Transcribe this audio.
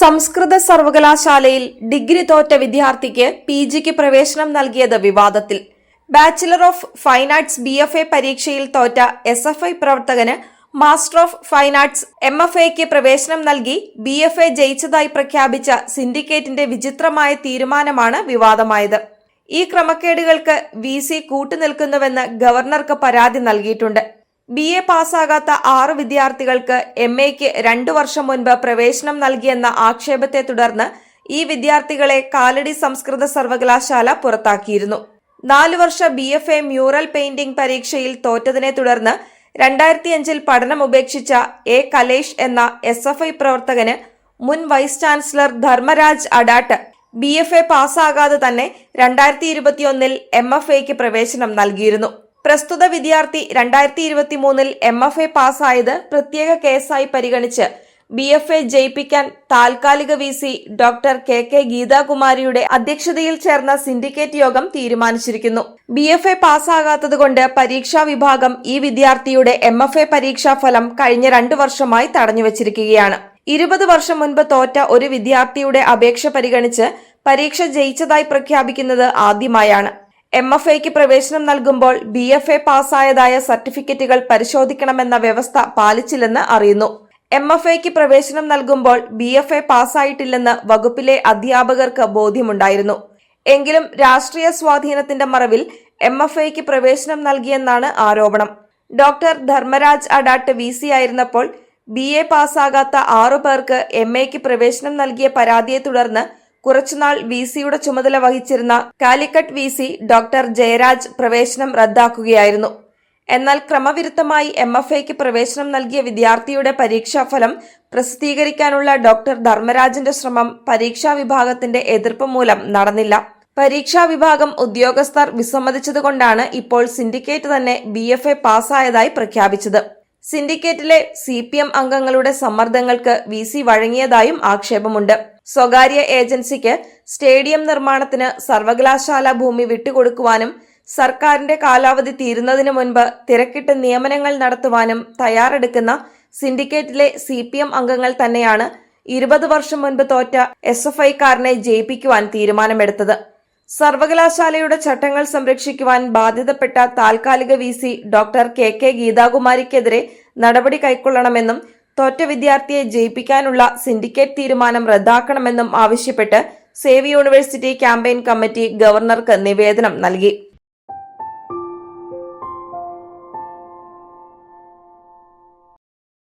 സംസ്കൃത സർവകലാശാലയിൽ ഡിഗ്രി തോറ്റ വിദ്യാർത്ഥിക്ക് പി ജിക്ക് പ്രവേശനം നൽകിയത് വിവാദത്തിൽ. Bachelor of fine arts B F A പരീക്ഷയിൽ തോറ്റ S F I പ്രവർത്തകന് master of fine arts M F എക്ക് പ്രവേശനം നൽകി ബി എഫ് എ ജയിച്ചതായി പ്രഖ്യാപിച്ച സിൻഡിക്കേറ്റിന്റെ വിചിത്രമായ തീരുമാനമാണ് വിവാദമായത്. ഈ ക്രമക്കേടുകൾക്ക് വി സി കൂട്ടുനിൽക്കുന്നുവെന്ന് ഗവർണർക്ക് പരാതി നൽകിയിട്ടുണ്ട്. ബി എ പാസ്സാകാത്ത ആറ് വിദ്യാർത്ഥികൾക്ക് എം എക്ക് രണ്ടു വർഷം മുൻപ് പ്രവേശനം നൽകിയെന്ന ആക്ഷേപത്തെ തുടർന്ന് ഈ വിദ്യാർത്ഥികളെ കാലടി സംസ്കൃത സർവകലാശാല പുറത്താക്കിയിരുന്നു. നാലു വർഷ B F A mural painting പരീക്ഷയിൽ തോറ്റതിനെ തുടർന്ന് രണ്ടായിരത്തി അഞ്ചിൽ പഠനം ഉപേക്ഷിച്ച എ കലേഷ് എന്ന എസ് എഫ് ഐ പ്രവർത്തകന് മുൻ vice chancellor Dharmaraj Adat B F A പാസ്സാകാതെ തന്നെ രണ്ടായിരത്തി ഇരുപത്തിയൊന്നിൽ എം എഫ് എക്ക് പ്രവേശനം നൽകിയിരുന്നു. പ്രസ്തുത വിദ്യാർത്ഥി രണ്ടായിരത്തി ഇരുപത്തി മൂന്നിൽ എം എഫ് എ പാസ്സായത് പ്രത്യേക കേസായി പരിഗണിച്ച് ബി എഫ് എ ജയിപ്പിക്കാൻ താൽക്കാലിക V C doctor K K ഗീതാകുമാരിയുടെ അധ്യക്ഷതയിൽ ചേർന്ന സിൻഡിക്കേറ്റ് യോഗം തീരുമാനിച്ചിരിക്കുന്നു. ബി എഫ് എ പാസ്സാകാത്തതുകൊണ്ട് പരീക്ഷാ വിഭാഗം ഈ വിദ്യാർത്ഥിയുടെ എം എഫ് എ പരീക്ഷാ ഫലം കഴിഞ്ഞ രണ്ടു വർഷമായി തടഞ്ഞുവച്ചിരിക്കുകയാണ്. ഇരുപത് വർഷം മുൻപ് തോറ്റ ഒരു വിദ്യാർത്ഥിയുടെ അപേക്ഷ പരിഗണിച്ച് പരീക്ഷ ജയിച്ചതായി പ്രഖ്യാപിക്കുന്നത് ആദ്യമായാണ്. എം എഫ് എക്ക് പ്രവേശനം നൽകുമ്പോൾ ബി എഫ് എ പാസ്സായതായ സർട്ടിഫിക്കറ്റുകൾ പരിശോധിക്കണമെന്ന വ്യവസ്ഥ പാലിച്ചില്ലെന്ന് അറിയുന്നു. എം എഫ് എക്ക് പ്രവേശനം നൽകുമ്പോൾ ബി എഫ് എ പാസ്സായിട്ടില്ലെന്ന് വകുപ്പിലെ അധ്യാപകർക്ക് ബോധ്യമുണ്ടായിരുന്നു. എങ്കിലും രാഷ്ട്രീയ സ്വാധീനത്തിന്റെ മറവിൽ എം എഫ് എക്ക് പ്രവേശനം നൽകിയെന്നാണ് ആരോപണം. Doctor Dharmaraj Adat V C ആയിരുന്നപ്പോൾ ബി എ പാസ്സാകാത്ത ആറു പേർക്ക് എം എക്ക് പ്രവേശനം നൽകിയ പരാതിയെ തുടർന്ന് കുറച്ചുനാൾ വി സിയുടെ ചുമതല വഹിച്ചിരുന്ന Calicut V C doctor Jayaraj പ്രവേശനം റദ്ദാക്കുകയായിരുന്നു. എന്നാൽ ക്രമവിരുദ്ധമായി എം എഫ് എക്ക് പ്രവേശനം നൽകിയ വിദ്യാർത്ഥിയുടെ പരീക്ഷാഫലം പ്രസിദ്ധീകരിക്കാനുള്ള ഡോക്ടർ ധർമ്മരാജിന്റെ ശ്രമം പരീക്ഷാ വിഭാഗത്തിന്റെ എതിർപ്പ് മൂലം നടന്നില്ല. പരീക്ഷാ വിഭാഗം ഉദ്യോഗസ്ഥർ വിസമ്മതിച്ചതുകൊണ്ടാണ് ഇപ്പോൾ സിൻഡിക്കേറ്റ് തന്നെ ബി എഫ് എ പാസ്സായതായി പ്രഖ്യാപിച്ചത്. സിൻഡിക്കേറ്റിലെ സി പി എം അംഗങ്ങളുടെ സമ്മർദ്ദങ്ങൾക്ക് വി സി വഴങ്ങിയതായും ആക്ഷേപമുണ്ട്. സ്വകാര്യ ഏജൻസിക്ക് സ്റ്റേഡിയം നിർമ്മാണത്തിന് സർവകലാശാല ഭൂമി വിട്ടുകൊടുക്കുവാനും സർക്കാരിന്റെ കാലാവധി തീരുന്നതിനു മുൻപ് തിരക്കിട്ട് നിയമനങ്ങൾ നടത്തുവാനും തയ്യാറെടുക്കുന്ന സിൻഡിക്കേറ്റിലെ സി പി എം അംഗങ്ങൾ തന്നെയാണ് ഇരുപത് വർഷം മുൻപ് തോറ്റ എസ് എഫ് ഐക്കാരനെ ജയിപ്പിക്കുവാൻ തീരുമാനമെടുത്തത്. സർവകലാശാലയുടെ ചട്ടങ്ങൾ സംരക്ഷിക്കുവാൻ ബാധ്യതപ്പെട്ട താൽക്കാലിക V C doctor K K ഗീതാകുമാരിക്കെതിരെ നടപടി കൈക്കൊള്ളണമെന്നും തോറ്റ വിദ്യാർത്ഥിയെ ജയിപ്പിക്കാനുള്ള സിൻഡിക്കേറ്റ് തീരുമാനം റദ്ദാക്കണമെന്നും ആവശ്യപ്പെട്ട് സേവ് യൂണിവേഴ്സിറ്റി ക്യാമ്പയിൻ കമ്മിറ്റി ഗവർണർക്ക് നിവേദനം നൽകി.